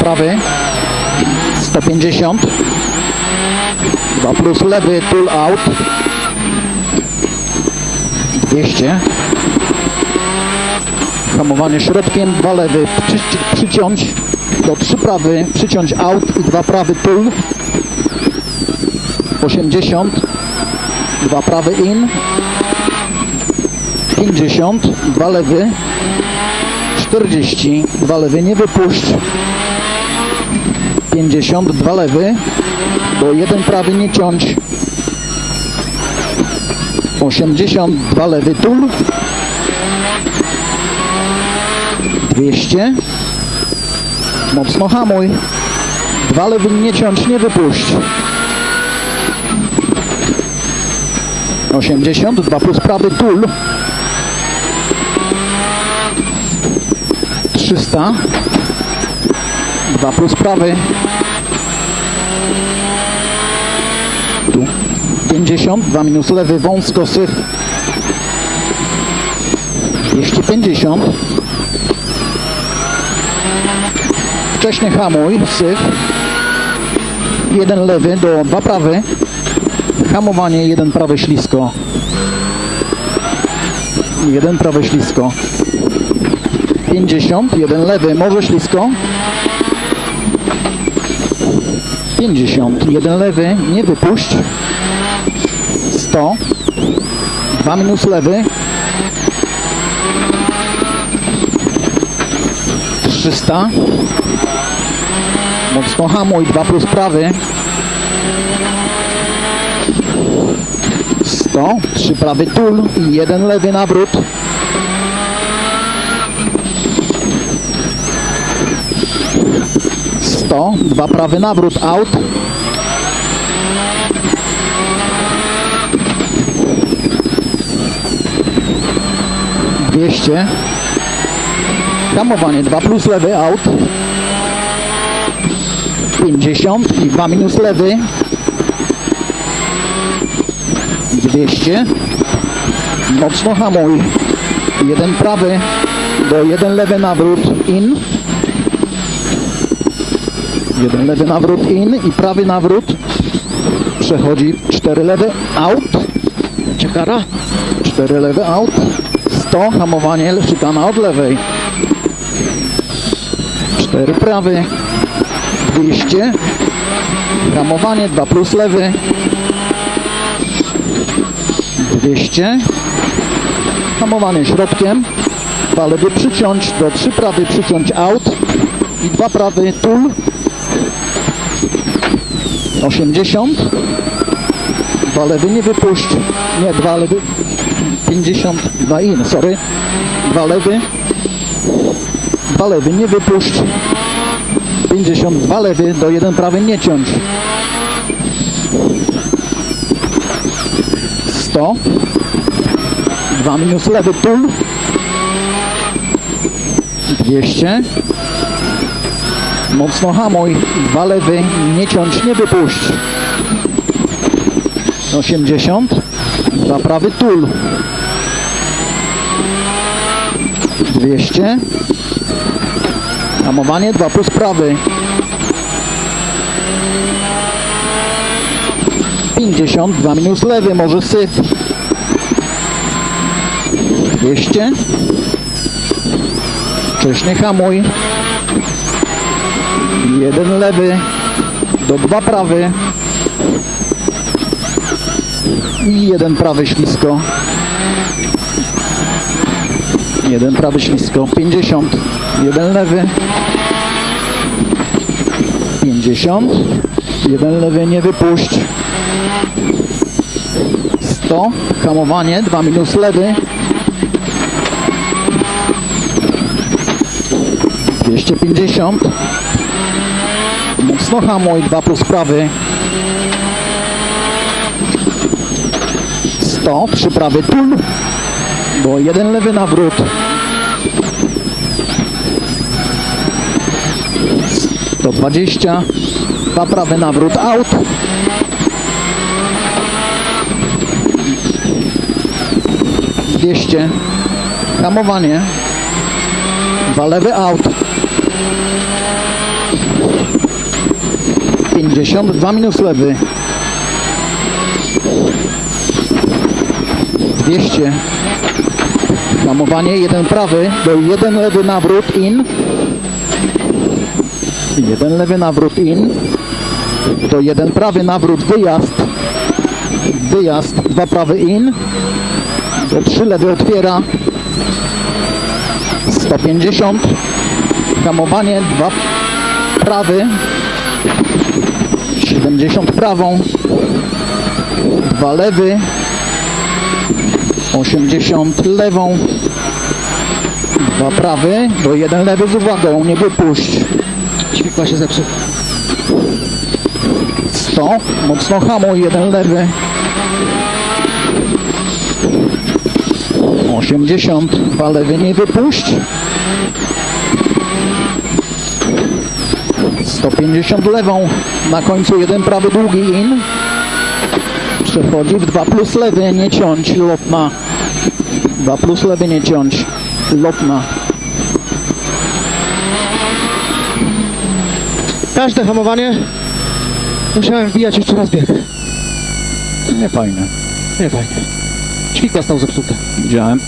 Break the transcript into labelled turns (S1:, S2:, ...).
S1: prawy. 150. 2 plus lewy, pull out. 200. Hamowanie środkiem, 2 lewy, przy, przyciąć do 3 prawy, przyciąć out i 2 prawy pull. 80. 2 prawy in. 50. 2 lewy. 40. 2 lewy nie wypuść. 50. 2 lewy. Bo jeden prawy nie ciąć. 80. 2 lewy tul. 200. Mocno hamuj. Dwa lewy nie ciąć, nie wypuść. 80, 2 plus prawy tul. 300. 2 plus prawy. Tu. 50, 2 minus lewy, wąsko, syf. 250. Wcześniej hamuj, syf. Jeden lewy do dwa prawy. Hamowanie, jeden prawy ślisko. Jeden prawy ślisko. 50, jeden lewy, może ślisko. 50, jeden lewy, nie wypuść. 100. 2 minus lewy. 300. Mocno hamuj, 2 plus prawy. 100, 3 prawy tul jeden lewy nawrót. Sto, dwa prawy nawrót, out. Dwieście. Hamowanie, 2 plus lewy, out. 50 i 2 minus lewy. 200 mocno hamuj jeden prawy do jeden lewy nawrót in jeden lewy nawrót in i prawy nawrót. Przechodzi 4 lewy out. Ciekara. 4 lewy out. 100 hamowanie szykana od lewej. 4 prawy. 200 hamowanie 2 plus lewy. 200 hamowanie środkiem. 2 lewy przyciąć do 3 prawy przyciąć out. I 2 prawy tul 80 2 lewy nie wypuść. Nie 2 lewy 50 2 in sorry. 2 lewy 2 lewy nie wypuść. 52 lewy do 1 prawy nie ciąć. 100 2 minus lewy tul 200 mocno hamuj 2 lewy nie ciąć nie wypuść 80 2 prawy tul 200 hamowanie 2 plus prawy 50, 2 minus lewy, może syf. 200. Wcześniej hamuj. Jeden lewy do dwa prawy. I jeden prawy ślisko. Jeden prawy ślisko. 50. Jeden lewy. 50. Jeden lewy nie wypuść. 100, hamowanie, 2 minus lewy. 250. Mocno hamuj, 2 plus prawy. 100, 3 prawy tul, bo jeden lewy nawrót. 120, 2 prawy nawrót out. 200 hamowanie dwa lewy out 80, 2 minus lewy. 200. Hamowanie, jeden prawy, do jeden lewy nawrót in. Jeden lewy nawrót in. To jeden prawy nawrót wyjazd. Wyjazd, dwa prawy in. To trzy lewy otwiera. 150. Hamowanie, dwa prawy. 70 prawą. Dwa lewy. 80 lewą. Dwa prawy. Do jeden lewy z uwagą, nie wypuść.
S2: Ćwikła się zepsuł.
S1: 100. Mocno hamuj, jeden lewy. 80. Dwa lewy, nie wypuść. 150 lewą. Na końcu jeden prawy długi in. Przechodzi w 2 plus lewy, nie ciąć, lotna. 2 plus lewy, nie ciąć, lotna.
S2: Każde hamowanie musiałem wbijać jeszcze raz bieg.
S1: Nie fajne.
S2: Nie fajnie. Ćwikła stał zepsuty.
S1: Widziałem.